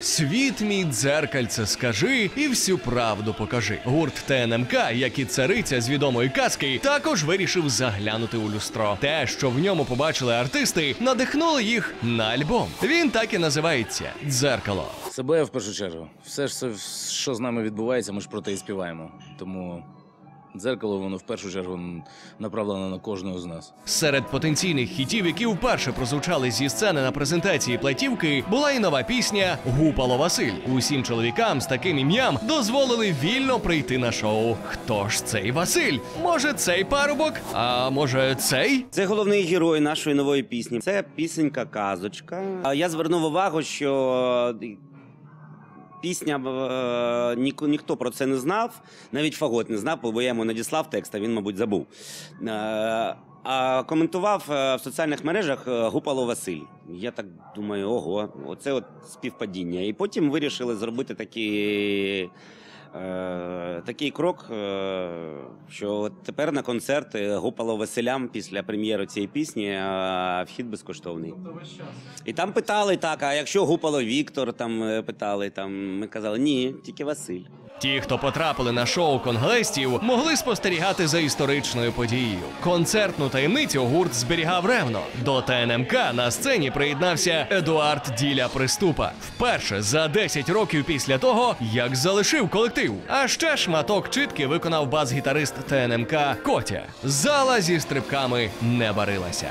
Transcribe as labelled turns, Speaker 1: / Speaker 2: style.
Speaker 1: Світ мій дзеркальце, скажи і всю правду покажи. Гурт ТНМК, як і цариця з відомої казки, також вирішив заглянути у люстро. Те, що в ньому побачили артисти, надихнуло їх на альбом. Він так і називається Дзеркало.
Speaker 2: Себе в першу чергу. Все ж що з нами відбувається, ми ж про те і співаємо. Тому дзеркало воно в першу чергу направлено на кожного з нас.
Speaker 1: Серед потенційних хітів, які вперше прозвучали зі сцени на презентації платівки, була і нова пісня Гупало Василь. Усім чоловікам з таким ім'ям дозволили вільно прийти на шоу. Хто ж цей Василь? Може, цей парубок? А може, цей?
Speaker 3: Це головний герой нашої нової пісні. Це пісенька казочка. А Я звернув увагу, що пісня е, ніко- ніхто про це не знав, навіть Фагот не знав, бо я йому надіслав текст, а він, мабуть, забув. Е, А коментував е, в соціальних мережах Гупало Василь. Я так думаю, ого, оце от співпадіння. І потім вирішили зробити такі. Такий крок, е, що тепер на концерт е, гупало Василям після прем'єри цієї пісні е, вхід безкоштовний. І там питали так: а якщо гупало Віктор, там е, питали, там ми казали, ні, тільки Василь.
Speaker 1: Ті, хто потрапили на шоу конглестів, могли спостерігати за історичною подією. Концертну таємницю гурт зберігав ревно. До ТНМК на сцені приєднався Едуард Діля Приступа. Вперше за 10 років після того, як залишив колектив. А ще шматок читки виконав бас-гітарист ТНМК Котя. Зала зі стрибками не варилася.